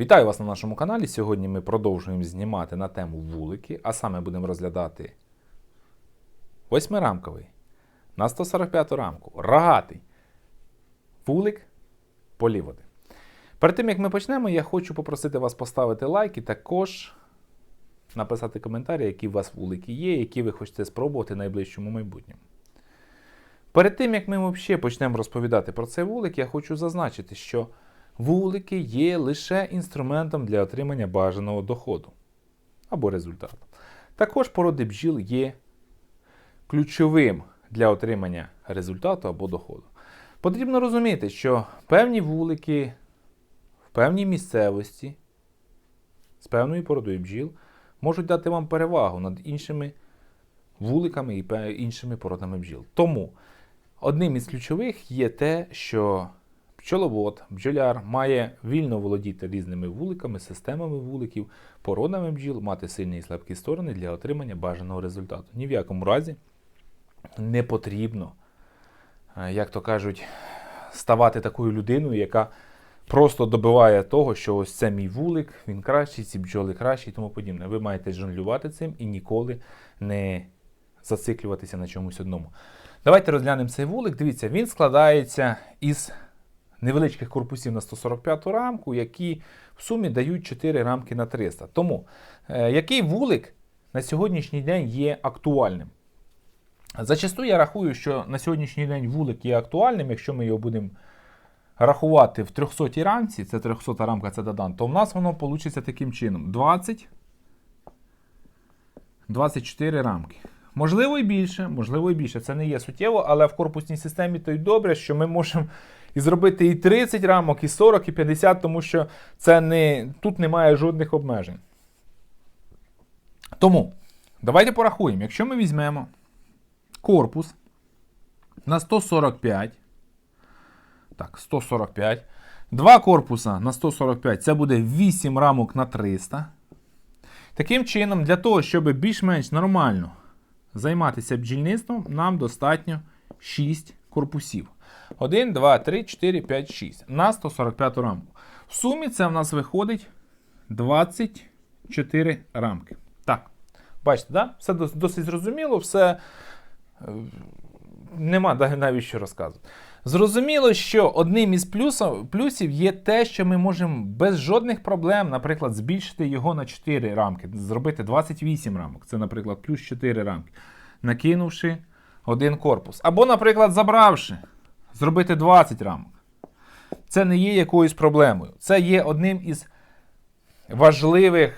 Вітаю вас на нашому каналі. Сьогодні ми продовжуємо знімати на тему вулики, а саме будемо розглядати восьмирамковий на 145 рамку, рогатий вулик поліводи. Перед тим як ми почнемо, я хочу попросити вас поставити лайк і також написати коментарі, які у вас вулики є, які ви хочете спробувати в найближчому майбутньому. Перед тим, як ми взагалі почнемо розповідати про цей вулик, я хочу зазначити, що вулики є лише інструментом для отримання бажаного доходу або результату. Також породи бджіл є ключовим для отримання результату або доходу. Потрібно розуміти, що певні вулики в певній місцевості з певною породою бджіл можуть дати вам перевагу над іншими вуликами і іншими породами бджіл. Тому одним із ключових є те, що пчеловод, бджоляр має вільно володіти різними вуликами, системами вуликів, породами бджіл, мати сильні і слабкі сторони для отримання бажаного результату. Ні в якому разі не потрібно, е, як то кажуть, ставати такою людиною, яка просто добиває того, що ось це мій вулик, він кращий, ці бджоли кращі і тому подібне. Ви маєте жонглювати цим і ніколи не зациклюватися на чомусь одному. Давайте розглянемо цей вулик. Дивіться, він складається із невеличких корпусів на 145 рамку, які в сумі дають 4 рамки на 300. Тому е, який вулик на сьогоднішній день є актуальним? Зачасту я рахую, що на сьогоднішній день вулик є актуальним, якщо ми його будемо рахувати в 300 рамці, це 300 рамка, це додан, то в нас воно вийде таким чином: 20, 24 рамки. Можливо і більше, можливо і більше. Це не є суттєво, але в корпусній системі то й добре, що ми можемо і зробити і 30 рамок, і 40, і 50, тому що це не, тут немає жодних обмежень. Тому давайте порахуємо. Якщо ми візьмемо корпус на 145, так, 145. Два корпуса на 145 це буде 8 рамок на 300. Таким чином, для того, щоб більш-менш нормально займатися бджільництвом, нам достатньо 6 корпусів. 1, 2, 3, 4, 5, 6 на 145 рамку. В сумі це в нас виходить 24 рамки. Так, бачите, да? все досить зрозуміло, все е, нема навіть що розказувати. Зрозуміло, що одним із плюсів, плюсів є те, що ми можемо без жодних проблем, наприклад, збільшити його на 4 рамки, зробити 28 рамок. Це, наприклад, плюс 4 рамки, накинувши один корпус. Або, наприклад, забравши, зробити 20 рамок. Це не є якоюсь проблемою. Це є одним із важливих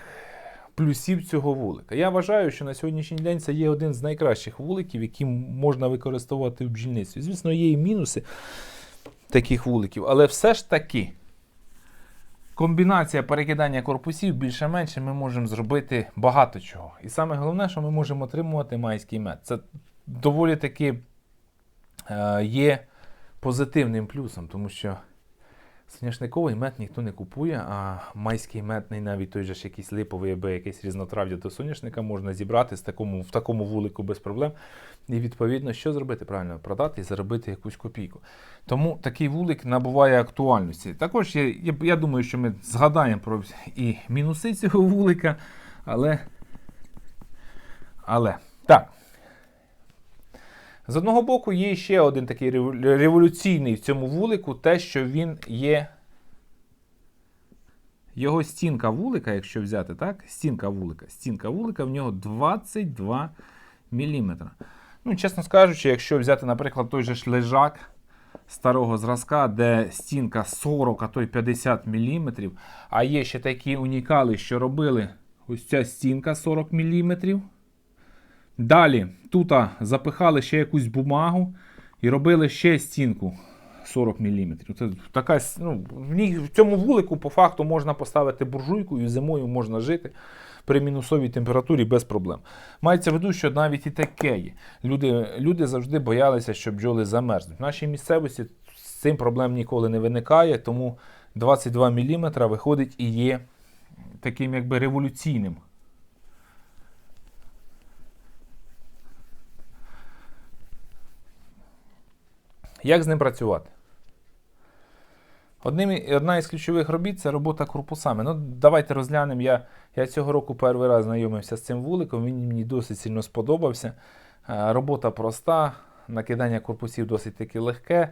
плюсів цього вулика. Я вважаю, що на сьогоднішній день це є один з найкращих вуликів, які можна використовувати в бджільництві. Звісно, є і мінуси таких вуликів, але все ж таки комбінація перекидання корпусів більше-менше ми можемо зробити багато чого. І саме головне, що ми можемо отримувати майський мед. Це доволі таки е, є позитивним плюсом, тому що Соняшниковий мед ніхто не купує, а майський мед, навіть той же ж якийсь липовий або якийсь різнотрав'я до соняшника можна зібрати з такому, в такому вулику без проблем. І відповідно, що зробити правильно? Продати і заробити якусь копійку. Тому такий вулик набуває актуальності. Також я, я, я думаю, що ми згадаємо про і мінуси цього вулика, але. Але. Так. З одного боку, є ще один такий революційний в цьому вулику, те, що він є. Його стінка вулика, якщо взяти, так? Стінка вулика. Стінка вулика в нього 22 мм. Ну, чесно скажучи, якщо взяти, наприклад, той же лежак старого зразка, де стінка 40, а то й 50 мм, а є ще такі унікали, що робили ось ця стінка 40 мм. Далі тут запихали ще якусь бумагу і робили ще стінку 40 мм. Це така, ну, в, ній, в цьому вулику по факту можна поставити буржуйку і зимою можна жити при мінусовій температурі без проблем. Мається в виду, що навіть і таке є. Люди, люди завжди боялися, що бджоли замерзнуть. В нашій місцевості з цим проблем ніколи не виникає, тому 22 мм виходить і є таким якби революційним Як з ним працювати? Одним, одна із ключових робіт це робота корпусами. Ну, давайте розглянемо. Я, я цього року перший раз знайомився з цим вуликом, він мені досить сильно сподобався. Е, Робота проста, накидання корпусів досить таки легке.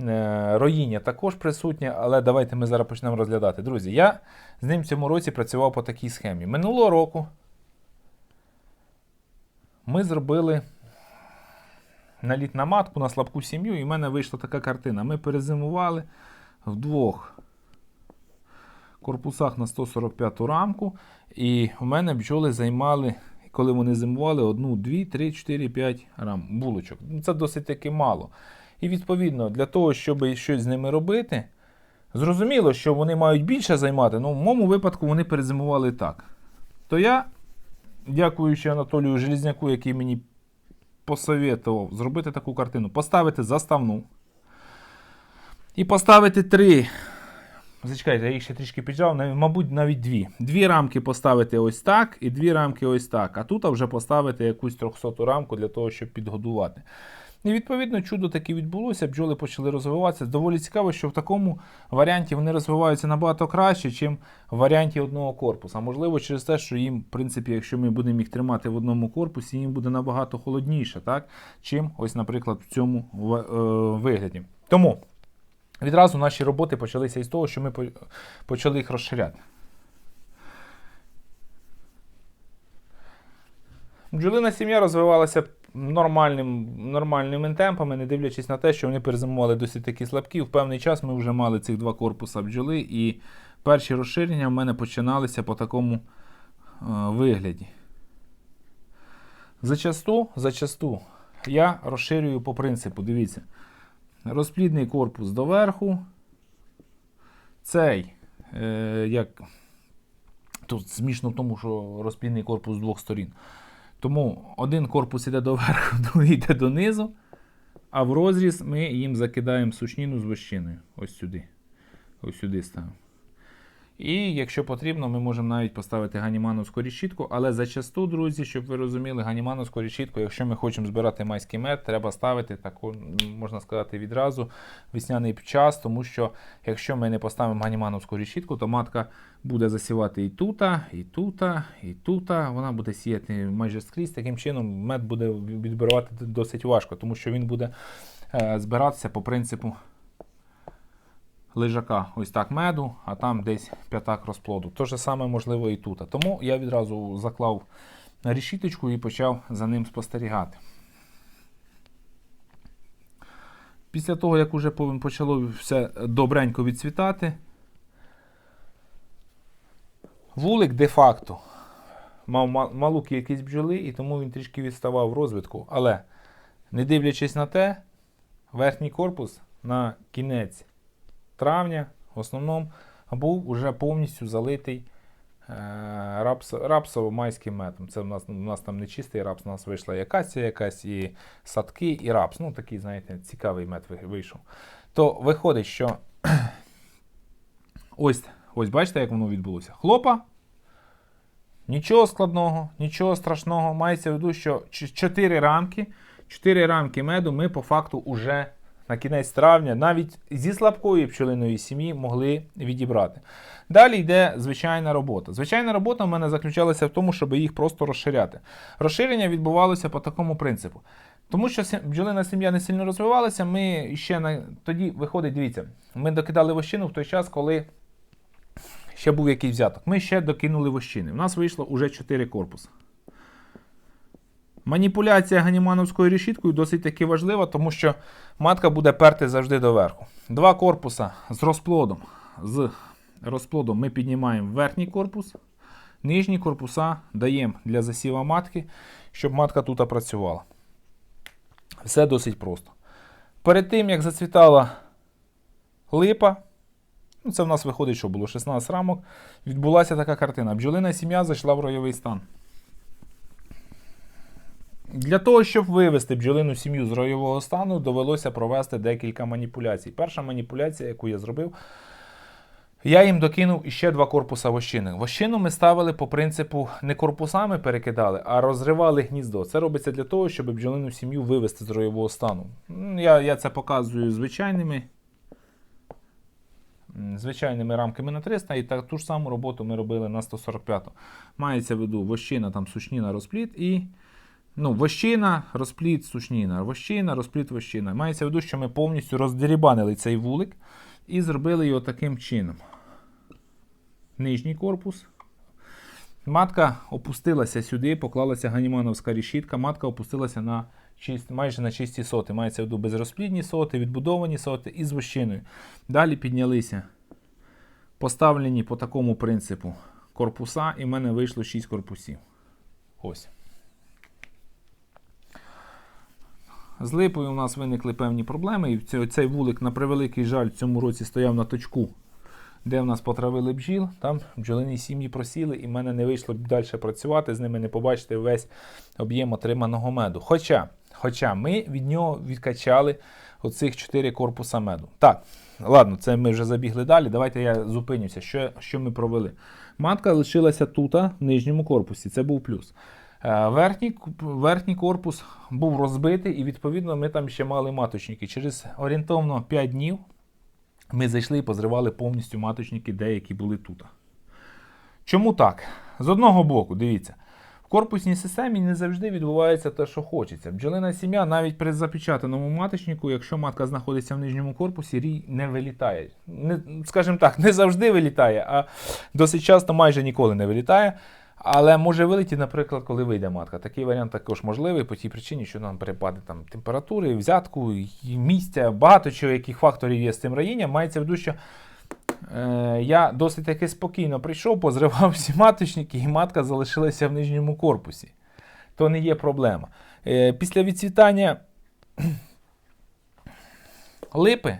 Е, Роїння також присутнє, але давайте ми зараз почнемо розглядати. Друзі, я з ним в цьому році працював по такій схемі. Минулого року ми зробили наліт на матку, на слабку сім'ю, і в мене вийшла така картина. Ми перезимували в двох корпусах на 145 рамку, і в мене бджоли займали, коли вони зимували, одну, дві, три, чотири, п'ять рам булочок. Ну, Це досить таки мало. І відповідно, для того, щоб щось з ними робити, зрозуміло, що вони мають більше займати, але в моєму випадку вони перезимували так. То я, дякуючи Анатолію Желізняку, який мені посоветував зробити таку картину, поставити заставну. І поставити три. Зачекайте, я їх ще трішки піджав, мабуть, навіть дві. Дві рамки поставити ось так, і дві рамки ось так. А тут вже поставити якусь 300 рамку для того, щоб підгодувати. І відповідно чудо таке відбулося, бджоли почали розвиватися. Доволі цікаво, що в такому варіанті вони розвиваються набагато краще, ніж в варіанті одного корпуса. Можливо, через те, що їм, в принципі, якщо ми будемо їх тримати в одному корпусі, їм буде набагато холодніше, так? чим ось, наприклад, в цьому е, вигляді. Тому відразу наші роботи почалися із того, що ми почали їх розширяти. Бджолина сім'я розвивалася нормальним, нормальними темпами, не дивлячись на те, що вони перезимували досить такі слабкі. В певний час ми вже мали цих два корпуса бджоли, і перші розширення в мене починалися по такому е, вигляді. Зачасту, зачасту я розширюю по принципу, дивіться, розплідний корпус доверху. Цей, е, як тут смішно в тому, що розплідний корпус з двох сторін. Тому один корпус йде доверху, другий йде донизу, а в розріз ми їм закидаємо сушніну з вощиною. Ось сюди. Ось сюди ставимо. І якщо потрібно, ми можемо навіть поставити ганімановську решітку, але зачасту, друзі, щоб ви розуміли, ганімановську решітку, якщо ми хочемо збирати майський мед, треба ставити таку, можна сказати, відразу весняний час, тому що якщо ми не поставимо ганімановську решітку, то матка буде засівати і тута, і тута, і тута. Вона буде сіяти майже скрізь. Таким чином мед буде відбирати досить важко, тому що він буде е, збиратися по принципу лежака. Ось так меду, а там десь п'ятак розплоду. То же саме можливо і тут. Тому я відразу заклав на решіточку і почав за ним спостерігати. Після того, як уже почало все добренько відцвітати, вулик де-факто мав ма- малу кількість бджоли, і тому він трішки відставав в розвитку. Але, не дивлячись на те, верхній корпус на кінець травня в основному був уже повністю залитий е, рапс, рапсово-майським медом. Це в нас, у нас там не чистий рапс, у нас вийшла акація якась, і садки, і рапс. Ну, такий, знаєте, цікавий мед вийшов. То виходить, що ось, ось бачите, як воно відбулося. Хлопа. Нічого складного, нічого страшного. Мається в виду, що 4 рамки, 4 рамки меду ми по факту уже на кінець травня навіть зі слабкої пчелиної сім'ї могли відібрати. Далі йде звичайна робота. Звичайна робота в мене заключалася в тому, щоб їх просто розширяти. Розширення відбувалося по такому принципу. Тому що бджолина сім'я не сильно розвивалася, ми ще на тоді виходить, дивіться, ми докидали вощину в той час, коли ще був якийсь взяток. Ми ще докинули вощини. У нас вийшло уже 4 корпуси. Маніпуляція ганімановською решіткою досить таки важлива, тому що матка буде перти завжди доверху. Два корпуса з розплодом. З розплодом ми піднімаємо верхній корпус, нижні корпуса даємо для засіва матки, щоб матка тут працювала. Все досить просто. Перед тим, як зацвітала липа, ну це в нас виходить, що було 16 рамок, відбулася така картина. Бджолина сім'я зайшла в ройовий стан. Для того, щоб вивести бджолину сім'ю з ройового стану, довелося провести декілька маніпуляцій. Перша маніпуляція, яку я зробив, я їм докинув іще два корпуса вощини. Вощину ми ставили по принципу не корпусами перекидали, а розривали гніздо. Це робиться для того, щоб бджолину сім'ю вивести з ройового стану. Я, я це показую звичайними звичайними рамками на 300, і так, ту ж саму роботу ми робили на 145. Мається в виду вощина, там сушніна, розпліт і. Ну, вощина, розпліт, сушніна, вощина, розпліт, вощина. Мається в виду, що ми повністю роздерібанили цей вулик і зробили його таким чином. Нижній корпус. Матка опустилася сюди, поклалася ганімановська решітка. Матка опустилася на чист, майже на чисті соти. Мається в виду безрозплідні соти, відбудовані соти і з вощиною. Далі піднялися поставлені по такому принципу корпуса, і в мене вийшло 6 корпусів. Ось. З липою у нас виникли певні проблеми, і цей- вулик, на превеликий жаль, в цьому році стояв на точку, де в нас потравили бджіл. Там бджолині сім'ї просіли, і в мене не вийшло далі працювати, з ними не побачити весь об'єм отриманого меду. Хоча, хоча ми від нього відкачали оцих 4 корпуса меду. Так, ладно, це ми вже забігли далі. Давайте я зупинюся. Що, що ми провели? Матка лишилася тут, в нижньому корпусі. Це був плюс. Е, Верхній, верхній корпус був розбитий, і відповідно ми там ще мали маточники. Через орієнтовно 5 днів ми зайшли і позривали повністю маточники, деякі були тут. Чому так? З одного боку, дивіться, в корпусній системі не завжди відбувається те, що хочеться. Бджолина сім'я навіть при запечатаному маточнику, якщо матка знаходиться в нижньому корпусі, рій не вилітає. Не, скажімо так, не завжди вилітає, а досить часто майже ніколи не вилітає. Але може вилетіти, наприклад, коли вийде матка. Такий варіант також можливий по тій причині, що нам перепаде там температури, взятку, місця, багато чого, яких факторів є з цим раїнням. Мається в виду, що е, я досить таки спокійно прийшов, позривав всі маточники, і матка залишилася в нижньому корпусі. То не є проблема. Е, після відцвітання липи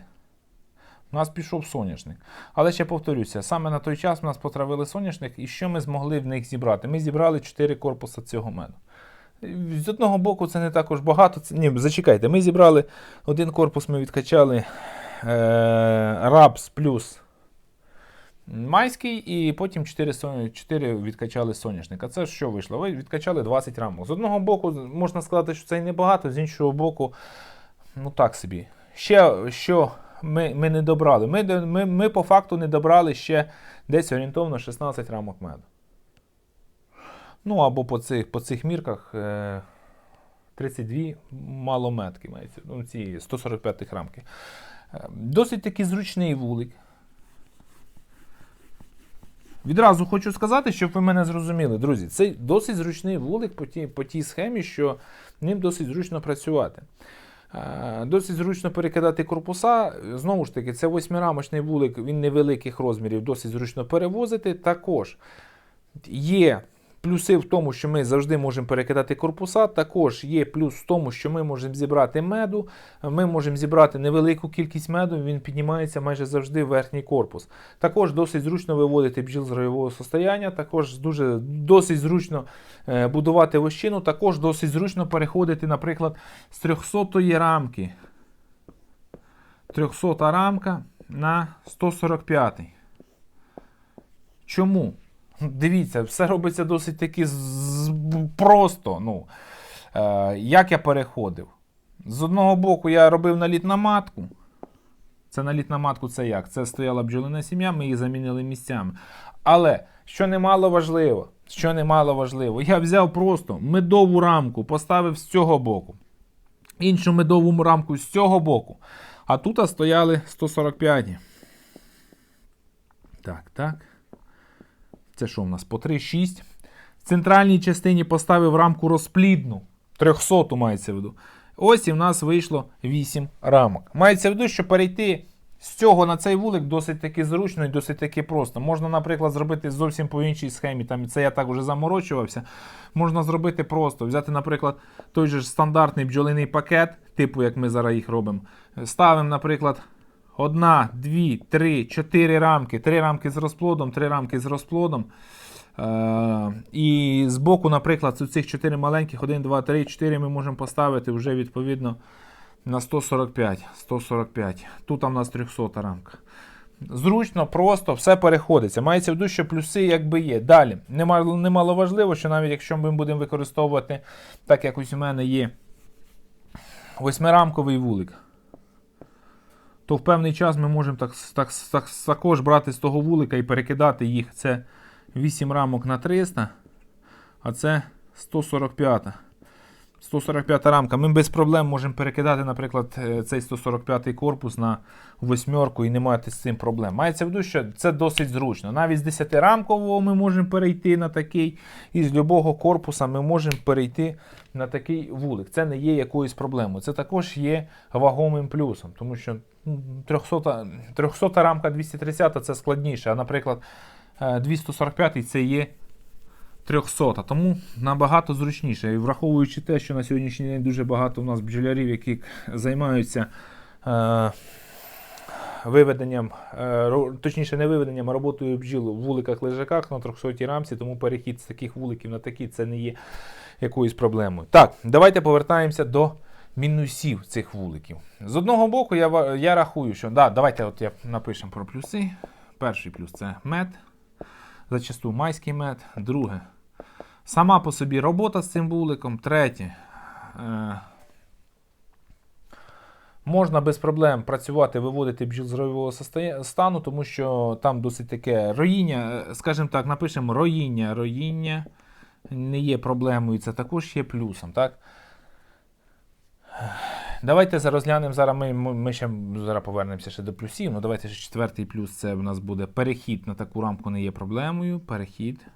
у нас пішов соняшник. Але ще повторюся, саме на той час у нас потравили соняшник, і що ми змогли в них зібрати? Ми зібрали 4 корпуси цього меду. З одного боку, це не також багато. Це, ні, зачекайте, ми зібрали один корпус, ми відкачали е, рапс плюс майський, і потім 4, 4 відкачали соняшника. Це що вийшло? Ви відкачали 20 рамок. З одного боку, можна сказати, що це і небагато, з іншого боку, ну так собі. Ще що ми, ми не добрали. Ми, ми, ми по факту не добрали ще десь орієнтовно 16 рамок меду. Ну або по цих, по цих мірках е, 32 малометки мається. Ну, ці 145 рамки. Е, Досить таки зручний вулик. Відразу хочу сказати, щоб ви мене зрозуміли, друзі, це досить зручний вулик по тій, по тій схемі, що ним досить зручно працювати. Е, Досить зручно перекидати корпуса. Знову ж таки, це восьмирамочний вулик, він невеликих розмірів, досить зручно перевозити. Також є плюси в тому, що ми завжди можемо перекидати корпуса. Також є плюс в тому, що ми можемо зібрати меду. Ми можемо зібрати невелику кількість меду, він піднімається майже завжди в верхній корпус. Також досить зручно виводити бджіл з ройового состояння, також дуже досить зручно е, будувати вощину, також досить зручно переходити, наприклад, з 300-ї рамки. 300 рамка на 145. Чому? Дивіться, все робиться досить таки просто. Ну, е, як я переходив? З одного боку, я робив наліт на матку. Це наліт на матку це як? Це стояла бджолина сім'я, ми її замінили місцями. Але що немало важливо, що немало важливо, я взяв просто медову рамку, поставив з цього боку, іншу медову рамку з цього боку. А тут стояли 145. Так, так. Це що в нас? По 3,6. В центральній частині поставив рамку розплідну. 300 мається в виду. Ось і в нас вийшло 8 рамок. Мається в виду, що перейти з цього на цей вулик досить таки зручно і досить таки просто. Можна, наприклад, зробити зовсім по іншій схемі. Там це я так вже заморочувався. Можна зробити просто. Взяти, наприклад, той же стандартний бджолиний пакет, типу як ми зараз їх робимо. Ставимо, наприклад, Одна, дві, три, чотири рамки. Три рамки з розплодом, три рамки з розплодом. Е, і з боку, наприклад, цих чотири маленьких, 1, 2, 3, 4 ми можемо поставити вже відповідно на 145. 145. Тут у нас 300 рамка. Зручно, просто все переходиться. Мається в виду, що плюси якби є. Далі. Немало важливо, що навіть якщо ми будемо використовувати, так як ось у мене є восьмирамковий вулик. То в певний час ми можемо так, так, так, також брати з того вулика і перекидати їх. Це 8 рамок на 300, а це 145. 145 рамка. Ми без проблем можемо перекидати, наприклад, е, цей 145 корпус на восьмерку і не мати з цим проблем. Мається в виду, що це досить зручно. Навіть з 10-рамкового ми можемо перейти на такий, і з будь-якого корпуса ми можемо перейти на такий вулик. Це не є якоюсь проблемою. Це також є вагомим плюсом, тому що 300, 300 рамка 230 це складніше. А, наприклад, е, 245 це є 300, тому набагато зручніше. І враховуючи те, що на сьогоднішній день дуже багато у нас бджолярів, які займаються е, виведенням, е, точніше, не виведенням, а роботою бджіл в вуликах лежаках на 300 рамці, тому перехід з таких вуликів на такі це не є якоюсь проблемою. Так, давайте повертаємося до мінусів цих вуликів. З одного боку, я, я рахую, що да, давайте от я напишемо про плюси. Перший плюс це мед зачасту майський мед. Друге, сама по собі робота з цим вуликом. Третє. Е, можна без проблем працювати, виводити бджіл з ройового стану, тому що там досить таке роїння, е, скажімо так, напишемо роїння, роїння не є проблемою, це також є плюсом. Так? Давайте зараз розглянемо. Зараз ми, ми ще зараз повернемося ще до плюсів. Ну давайте ще четвертий плюс це в нас буде перехід на таку рамку не є проблемою. Перехід.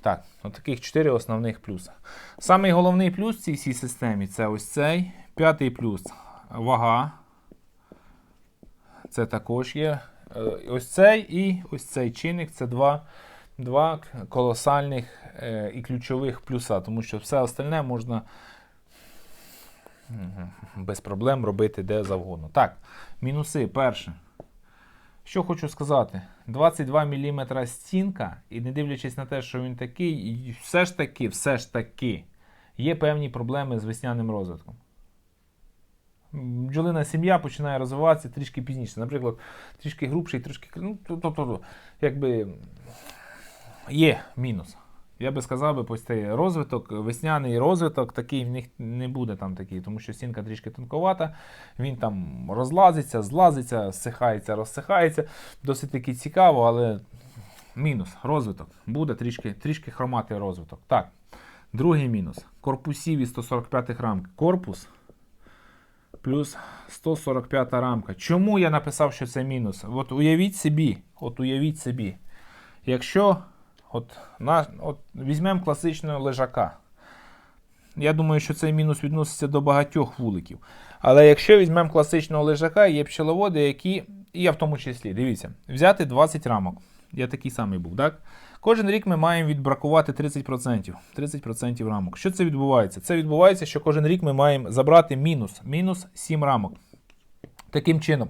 Так, от таких чотири основних плюси. Самий головний плюс в цій всій системі це ось цей. П'ятий плюс вага. Це також є. Е, Ось цей і ось цей чинник це два, два колосальних е, і ключових плюса, тому що все остальне можна. Без проблем робити де завгодно. Так, мінуси. Перше. Що хочу сказати, 22 мм стінка, і не дивлячись на те, що він такий, все ж таки, все ж таки, є певні проблеми з весняним розвитком. Бджолина сім'я починає розвиватися трішки пізніше. Наприклад, трішки грубший, трішки. Ну, то, якби є мінус. Я би сказав, би, цей розвиток, весняний розвиток, такий в них не буде там такий, тому що стінка трішки тонковата, він там розлазиться, злазиться, зсихається, розсихається. Досить таки цікаво, але мінус. Розвиток. Буде трішки, трішки хроматий розвиток. Так. Другий мінус. Корпусіві 145 рамки. Корпус плюс 145 рамка. Чому я написав, що це мінус? От уявіть собі, от уявіть собі, якщо От, на, от візьмемо класичного лежака. Я думаю, що цей мінус відноситься до багатьох вуликів. Але якщо візьмемо класичного лежака, є пчеловоди, які, і я в тому числі, дивіться, взяти 20 рамок. Я такий самий був, так? Кожен рік ми маємо відбракувати 30%. 30% рамок. Що це відбувається? Це відбувається, що кожен рік ми маємо забрати мінус. Мінус 7 рамок. Таким чином,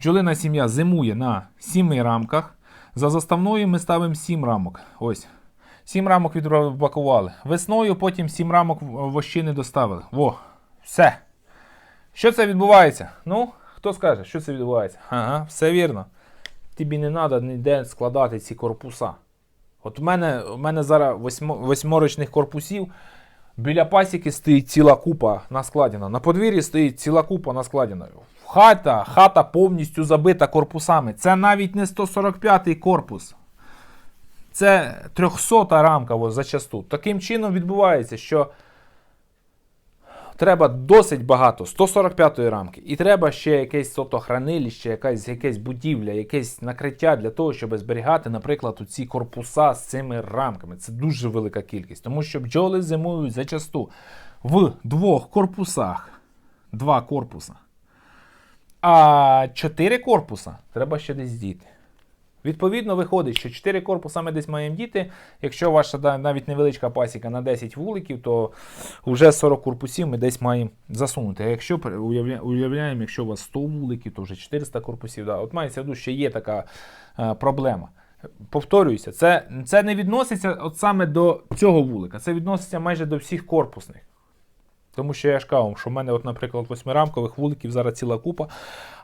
бджолина сім'я зимує на 7 рамках. За заставною ми ставимо 7 рамок. Ось. 7 рамок відбакували. Весною потім 7 рамок вощини доставили. Во, все. Що це відбувається? Ну, хто скаже, що це відбувається? Ага, все вірно. Тобі не треба ніде складати ці корпуса. От в мене, в мене зараз восьмо, восьморочних корпусів. Біля пасіки стоїть ціла купа наскладена. На подвір'ї стоїть ціла купа наскладена. Хата, хата повністю забита корпусами. Це навіть не 145-й корпус. Це 300 рамка ось, зачасту. Таким чином відбувається, що треба досить багато 145-ї рамки. І треба ще якесь сотохранилище, якась, якесь будівля, якесь накриття для того, щоб зберігати, наприклад, ці корпуса з цими рамками. Це дуже велика кількість, тому що бджоли зимують зачасту в двох корпусах. Два корпуса. А чотири корпуса треба ще десь діти. Відповідно, виходить, що 4 корпуса ми десь маємо діти. Якщо ваша навіть невеличка пасіка на 10 вуликів, то вже 40 корпусів ми десь маємо засунути. А якщо уявляємо, якщо у вас 100 вуликів, то вже 400 корпусів. Да. От мається в виду, є така е, проблема. Повторююся, це, це не відноситься от саме до цього вулика, це відноситься майже до всіх корпусних. Тому що я ж кажу, що в мене, от, наприклад, восьмирамкових вуликів зараз ціла купа.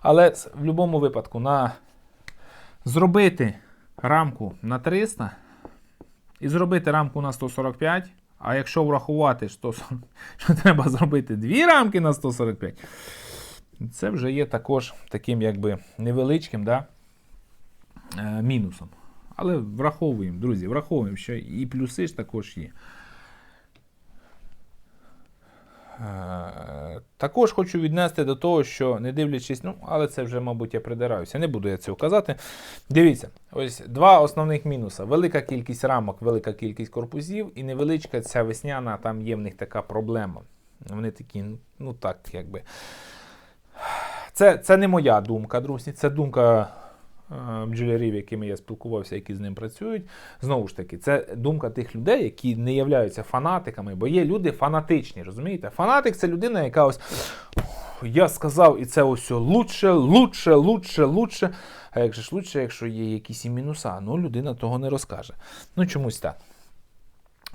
Але в будь-якому випадку на зробити рамку на 300 і зробити рамку на 145. А якщо врахувати, що, треба зробити дві рамки на 145, Це вже є також таким якби невеличким да, е, мінусом. Але враховуємо, друзі, враховуємо, що і плюси ж також є. Е, Також хочу віднести до того, що не дивлячись, ну, але це вже, мабуть, я придираюся, не буду я цього казати. Дивіться, ось два основних мінуси: велика кількість рамок, велика кількість корпусів, і невеличка ця весняна, там є в них така проблема. Вони такі, ну, так, якби. Це, це не моя думка, друзі. Це думка е, бджолярів, якими я спілкувався, які з ним працюють. Знову ж таки, це думка тих людей, які не являються фанатиками, бо є люди фанатичні, розумієте? Фанатик це людина, яка ось. Я сказав, і це ось лучше, лучше, лучше, лучше. А як же ж лучше, якщо є якісь і мінуса? Ну, людина того не розкаже. Ну, чомусь так.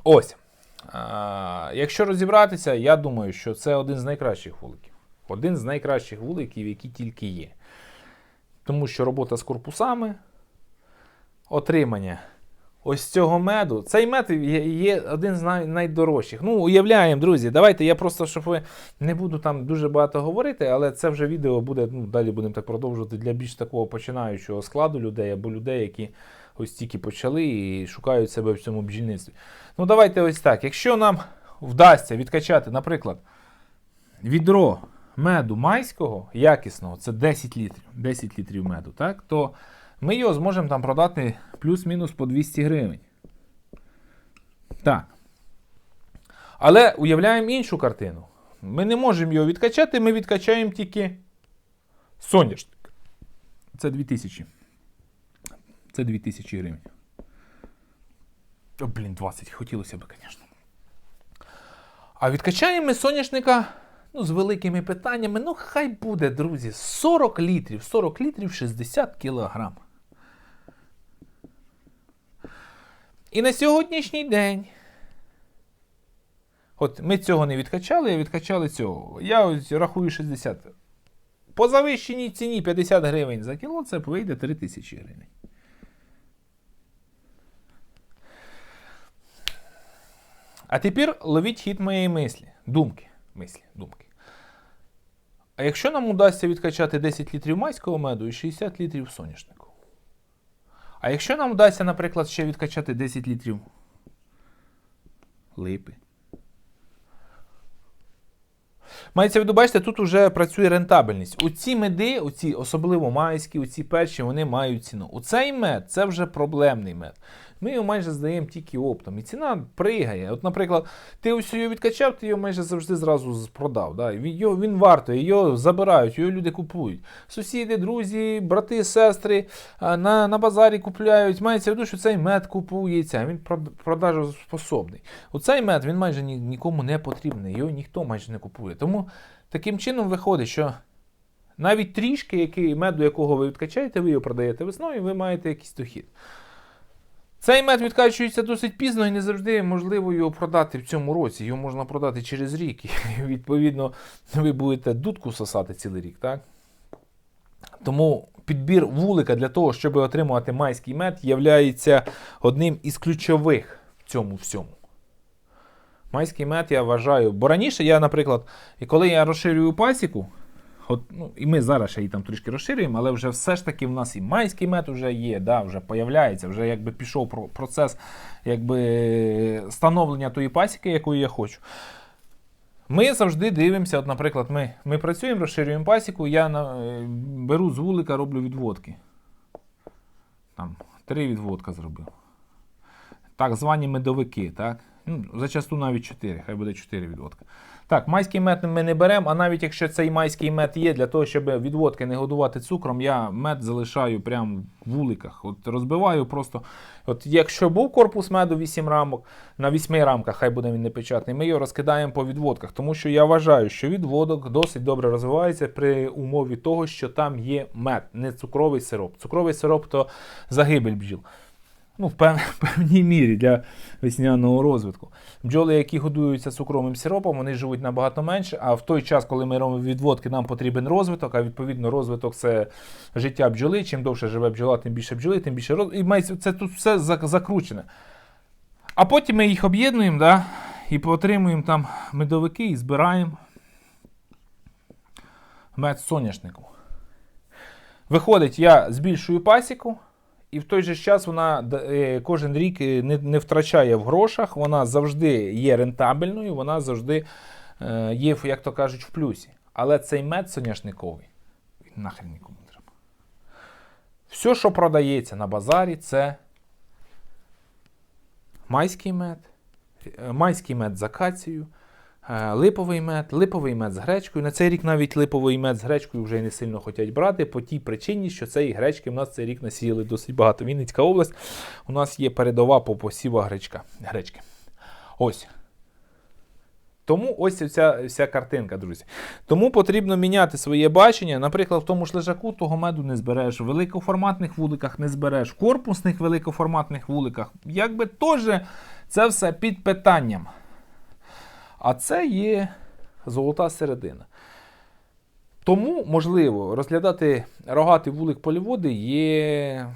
Ось. А, якщо розібратися, я думаю, що це один з найкращих вуликів. Один з найкращих вуликів, які тільки є. Тому що робота з корпусами, отримання ось цього меду. Цей мед є, один з найдорожчих. Ну, уявляємо, друзі, давайте я просто, щоб ви не буду там дуже багато говорити, але це вже відео буде, ну, далі будемо так продовжувати для більш такого починаючого складу людей або людей, які ось тільки почали і шукають себе в цьому бджільництві. Ну, давайте ось так. Якщо нам вдасться відкачати, наприклад, відро меду майського якісного, це 10 літрів, 10 літрів меду, так, то ми його зможемо там продати плюс-мінус по 200 гривень. Так. Але уявляємо іншу картину. Ми не можемо його відкачати, ми відкачаємо тільки соняшник. Це 2000. Це 2000 гривень. О, блін, 20, хотілося б, звісно. А відкачаємо ми соняшника ну, з великими питаннями. Ну, хай буде, друзі, 40 літрів. 40 літрів 60 кілограм. І на сьогоднішній день. От ми цього не відкачали, а відкачали цього. Я ось рахую 60. По завищеній ціні 50 гривень за кіло, це вийде 3 тисячі гривень. А тепер ловіть хід моєї мислі. Думки. Мислі, думки. А якщо нам удасться відкачати 10 літрів майського меду і 60 літрів соняшнику? А якщо нам вдасться, наприклад, ще відкачати 10 літрів липи? Мається виду, бачите, тут вже працює рентабельність. Оці меди, оці, особливо майські, оці перші, вони мають ціну. Оцей мед це вже проблемний мед. Ми його майже здаємо тільки оптом. І ціна пригає. От, наприклад, ти ось його відкачав, ти його майже завжди зразу продав. Да? Його, він вартий, його забирають, його люди купують. Сусіди, друзі, брати, сестри на, на базарі купляють. Мається в виду, що цей мед купується, він прод- продажоспособний. Оцей мед він майже ні, нікому не потрібний, його ніхто майже не купує. Тому таким чином виходить, що навіть трішки який, меду, якого ви відкачаєте, ви його продаєте весною, ви маєте якийсь дохід. Цей мед відкачується досить пізно і не завжди можливо його продати в цьому році. Його можна продати через рік. І, відповідно, ви будете дудку сосати цілий рік, так? Тому підбір вулика для того, щоб отримувати майський мед, є одним із ключових в цьому всьому. Майський мед я вважаю. Бо раніше я, наприклад, коли я розширюю пасіку, от, ну, і ми зараз ще її там трішки розширюємо, але вже все ж таки в нас і майський мед вже є, да, вже появляється, вже якби пішов процес якби, становлення тої пасіки, якої я хочу. Ми завжди дивимося, от, наприклад, ми, ми працюємо, розширюємо пасіку, я на, е, беру з вулика, роблю відводки. Там, три відводка зробив. Так звані медовики, так? Ну, зачасту навіть 4, хай буде 4 відводка. Так, майський мед ми не беремо, а навіть якщо цей майський мед є, для того, щоб відводки не годувати цукром, я мед залишаю прямо в вуликах. От розбиваю просто. От якщо був корпус меду 8 рамок, на 8 рамках, хай буде він не печатний, ми його розкидаємо по відводках, тому що я вважаю, що відводок досить добре розвивається при умові того, що там є мед, не цукровий сироп. Цукровий сироп то загибель бджіл. Ну, в певній мірі для весняного розвитку. Бджоли, які годуються цукровим сиропом, вони живуть набагато менше. А в той час, коли ми робимо відводки, нам потрібен розвиток, а відповідно розвиток це життя бджоли. Чим довше живе бджола, тим більше бджоли, тим більше розвиток. І це тут все закручене. А потім ми їх об'єднуємо да, і отримуємо там медовики і збираємо. мед соняшнику. Виходить, я збільшую пасіку, і в той же час вона е, кожен рік е, не, не втрачає в грошах, вона завжди є рентабельною, вона завжди е, є, як то кажуть, в плюсі. Але цей мед соняшниковий, він нахрен нікому не треба. Все, що продається на базарі, це майський мед, майський мед з акацією, липовий мед, липовий мед з гречкою. На цей рік навіть липовий мед з гречкою вже не сильно хочуть брати по тій причині, що цієї гречки в нас цей рік насіяли досить багато. Вінницька область у нас є передова по посівах гречка, гречки. Ось. Тому ось ця вся картинка, друзі. Тому потрібно міняти своє бачення. Наприклад, в тому ж лежаку того меду не збереш, в великоформатних вуликах не збереш, в корпусних великоформатних вуликах. Якби теж це все під питанням. А це є золота середина. Тому, можливо, розглядати рогатий вулик поліводи є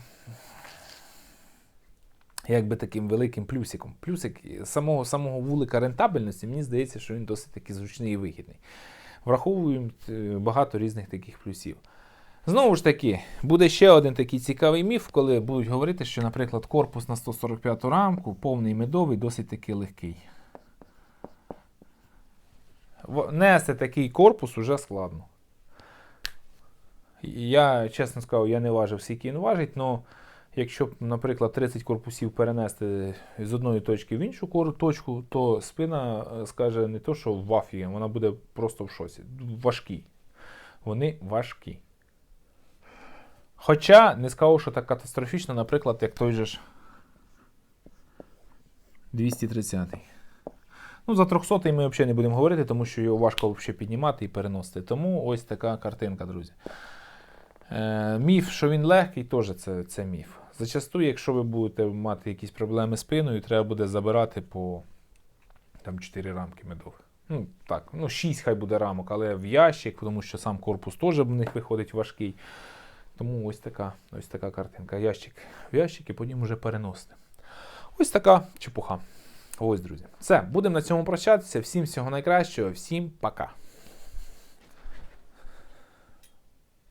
якби таким великим плюсиком. Плюсик самого самого вулика рентабельності, мені здається, що він досить таки зручний і вигідний. Враховуємо е, багато різних таких плюсів. Знову ж таки, буде ще один такий цікавий міф, коли будуть говорити, що, наприклад, корпус на 145 рамку, повний медовий, досить таки легкий. Нести такий корпус уже складно. Я, чесно скажу, я не важив, скільки він важить, але якщо наприклад, 30 корпусів перенести з одної точки в іншу точку, то спина е, скаже не то, що в афі, вона буде просто в шоці. Важкі. Вони важкі. Хоча не скажу, що так катастрофічно, наприклад, як той же ж 230. Ну, за 300 ми взагалі не будемо говорити, тому що його важко взагалі піднімати і переносити. Тому ось така картинка, друзі. Е, міф, що він легкий, теж це, це міф. Зачасту, якщо ви будете мати якісь проблеми з спиною, треба буде забирати по там, 4 рамки медових. Ну, так, ну 6 хай буде рамок, але в ящик, тому що сам корпус теж в них виходить важкий. Тому ось така, ось така картинка. Ящик в ящик і потім вже переносити. Ось така чепуха. Ось, друзі. Все, будемо на цьому прощатися. Всім всього найкращого, всім пока.